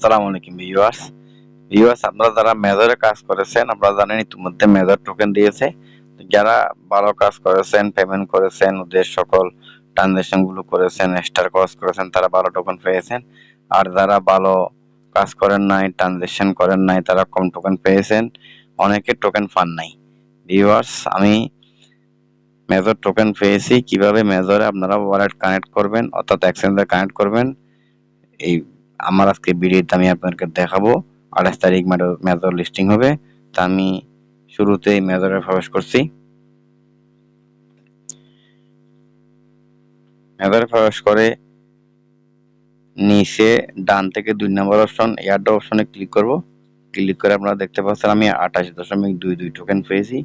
সালামু আলাইকুম viewers. Viewers, আপনারা যারা মেজরে কাজ করেছেন, আপনারা জানেন ইতিমধ্যে মেজর টোকেন দিয়েছে। যারা ভালো কাজ করেছেন পেমেন্ট করেছেন, ওদের সকল ট্রানজাকশনগুলো করেছেন স্টার ক্রস করেছেন, তারা ভালো টোকেন পেয়েছেন। আর যারা ভালো কাজ করেন নাই ট্রানজাকশন করেন নাই, তারা কম টোকেন পেয়েছেন। অনেকে টোকেন পান নাই। ভিউয়ার্স, আমি মেজর টোকেন পেয়েছি। কীভাবে মেজরে আপনারা ওয়ালেট কানেক্ট করবেন, অর্থাৎ এক্সচেঞ্জে কানেক্ট করবেন, এই আমার আজকে ভিডিওতে আমি আপনাদেরকে দেখাবো আঠাশ তারিখ মেজর লিস্টিং হবে। তা আমি শুরুতেই মেজরে প্রবেশ করছি। মেজরে প্রবেশ করে নিচে ডান থেকে দুই নম্বর অপশন এয়ারড্র অপশনে ক্লিক করব। ক্লিক করে আপনারা দেখতে পাচ্ছেন আমি আঠাশ দশমিক দুই দুই টোকেন পেয়েছি।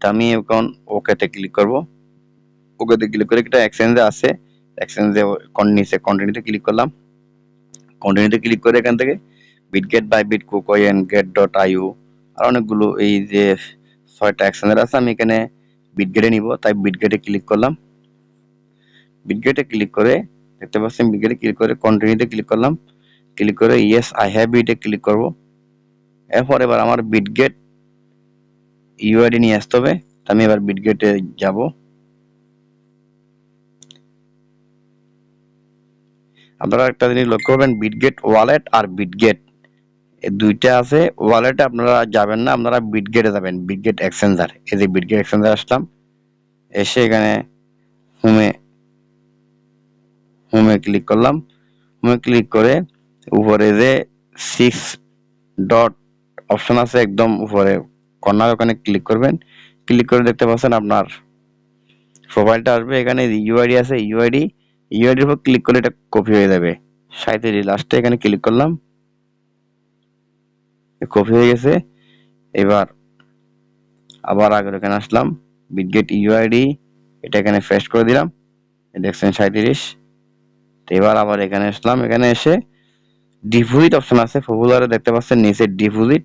তা আমি এখন ওকেতে ক্লিক করব। ওকেতে ক্লিক করে একটা এক্সচেঞ্জে আছে। এক্সচেঞ্জে নিচে কন্টিনিউতে ক্লিক করলাম। কন্টিনিউতে ক্লিক করে এখান থেকে বিটগেট বাই বিট কুকয়েন গেট ডট আইউ আর অনেকগুলো এই যে ছয়টা এক্সচেঞ্জার আছে, আমি এখানে বিটগেটে নিব। তাই বিটগেটে ক্লিক করলাম। বিটগেটে ক্লিক করে, দেখতে পাচ্ছেন বিটগেটে ক্লিক করে কন্টিনিউতে ক্লিক করলাম। ক্লিক করে ইয়েস আই হ্যাভ ইটে ক্লিক করব। এরপর এবার আমার বিট বিটগেট ইউআইডি নিয়ে আসতে হবে। আমি এবার বিটগেটে যাব। আপনারা একটা জিনিস লক্ষ্য করবেন বিটগেট ওয়ালেট আর বিটগেট দুইটা আছে। ওয়ালেটে আপনারা যাবেন না, আপনারা বিটগেটে যাবেন বিটগেট এক্সচেঞ্জার এই যে বিটগেট এক্সচেঞ্জার আসলাম, এসে এখানে হোমে হোমে ক্লিক করলাম। হোমে ক্লিক করে উপরে যে সিক্স ডট অপশন আছে, একদম উপরে কর্নার ওখানে ক্লিক করবেন। ক্লিক করে দেখতে পাচ্ছেন আপনার প্রোফাইলটা আসবে। এখানে ইউআইডি আছে ইউআইডি ইউআইডির উপর ক্লিক করলে এটা কপি হয়ে যাবে। সাঁত্রিশ লাস্টে এখানে ক্লিক করলাম। কপি হয়ে গেছে। এবার আবার আগের এখানে আসলাম। বিটগেট ইউআইডি এটা এখানে পেস্ট করে দিলাম। দেখছেন সাঁত্রিশ তো এবার আবার এখানে আসলাম। এখানে এসে ডিপোজিট অপশন আছে। পপুলারে দেখতে পাচ্ছেন নিচে ডিপোজিট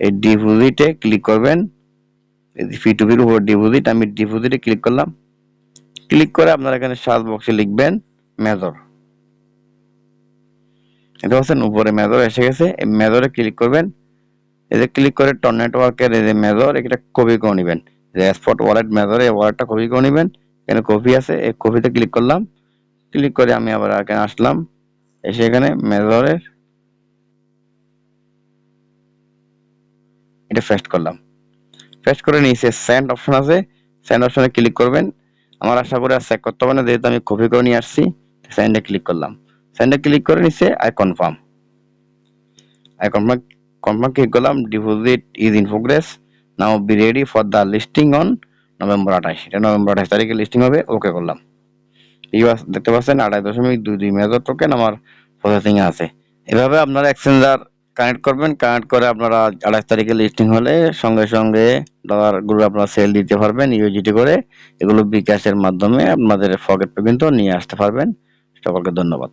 এই ডিপোজিটে ক্লিক করবেন। ফি টু পির উপর ডিপোজিট আমি ডিপোজিটে ক্লিক করলাম। ক্লিক করে আপনারা এখানে সার্চ বক্সে লিখবেন মেজর। এটা হচ্ছেন উপরে মেজর এসে গেছে। এই মেজরে ক্লিক করবেন। এই যে ক্লিক করে টন নেটওয়ার্কের এই যে মেজর, এটা কপি করে নেবেন। যে স্পট ওয়ালেট মেজর, এই ওয়ালেটটা কপি করে নেবেন। এখানে কপি আছে, এই কপিতে ক্লিক করলাম। ক্লিক করে আমি আবার এখানে আসলাম। এসে এখানে মেজরের এটা পেস্ট করলাম। পেস্ট করে নিচে সেন্ড অপশন আছে। সেন্ড অপশনে ক্লিক করবেন। আমার আশা করে আর করতে হবে না যেহেতু আমি কপি করে নিয়ে আসছি সেন্ডে ক্লিক করলাম। সেন্ডে ক্লিক করে নিচে I confirm I confirm confirm click করলাম deposit is in progress now be ready for the listing on November আঠাশ। এটা নভেম্বর আঠাশ তারিখে লিস্টিং হবে ওকে করলাম। ইউএস দেখতে পাচ্ছেন আড়াই দশমিক দুই দুই মেজর টোকেন আমার প্রসেসিং আছে। এভাবে আপনারা এক্সচেঞ্জার কানেক্ট করবেন কানেক্ট করে আপনারা আড়াইশ তারিখে লিস্টিং হলে সঙ্গে সঙ্গে ডলারগুলো আপনারা সেল দিতে পারবেন ইউজিটি করে। এগুলো বিকাশের মাধ্যমে আপনাদের পকেট পর্যন্ত নিয়ে আসতে পারবেন। সকলকে ধন্যবাদ।